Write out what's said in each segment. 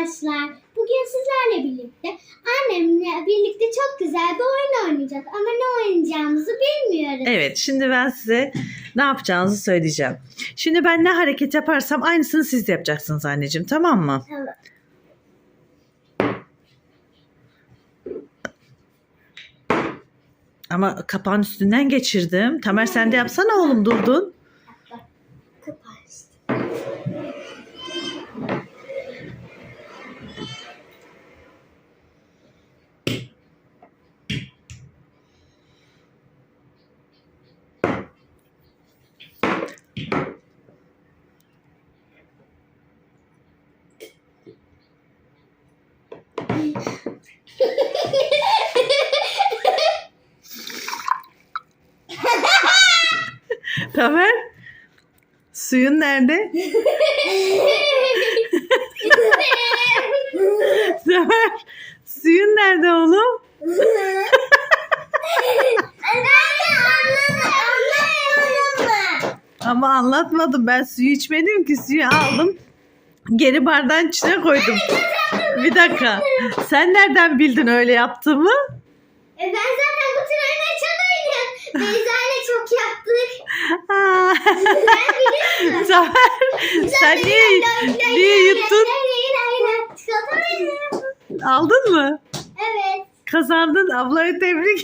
arkadaşlar. Bugün sizlerle birlikte annemle birlikte çok güzel bir oyun oynayacağız. Ama ne oynayacağımızı bilmiyoruz. Evet şimdi ben size ne yapacağınızı söyleyeceğim. Şimdi ben ne hareket yaparsam aynısını siz de yapacaksınız anneciğim tamam mı? Tamam. Ama kapağın üstünden geçirdim. Tamer sen de yapsana oğlum durdun. Tamer suyun nerede? Tamer suyun nerede oğlum? Ama anlatmadım ben suyu içmedim ki suyu aldım. Geri bardağın içine koydum. Bir dakika. Sen nereden bildin öyle yaptığımı? Tamer sen niye, niye yuttun? Aldın mı? Evet. Kazandın. Ablayı tebrik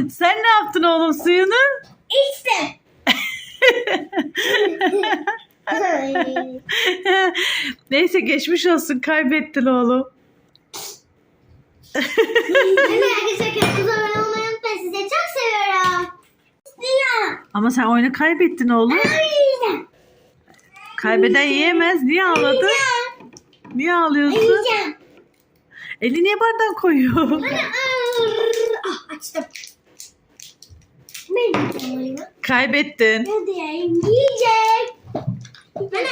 Sen ne yaptın oğlum suyunu? İşte. Neyse geçmiş olsun kaybettin oğlum. Kanalımıza Ama sen oyunu kaybettin oğlum. Kaybeden yiyemez. Niye ağladın? Niye ağlıyorsun? Yiyeceğim. Eli niye bardağa koyuyor? Ah açtım. Ben yiyeceğim oyunu. Kaybettin. Bana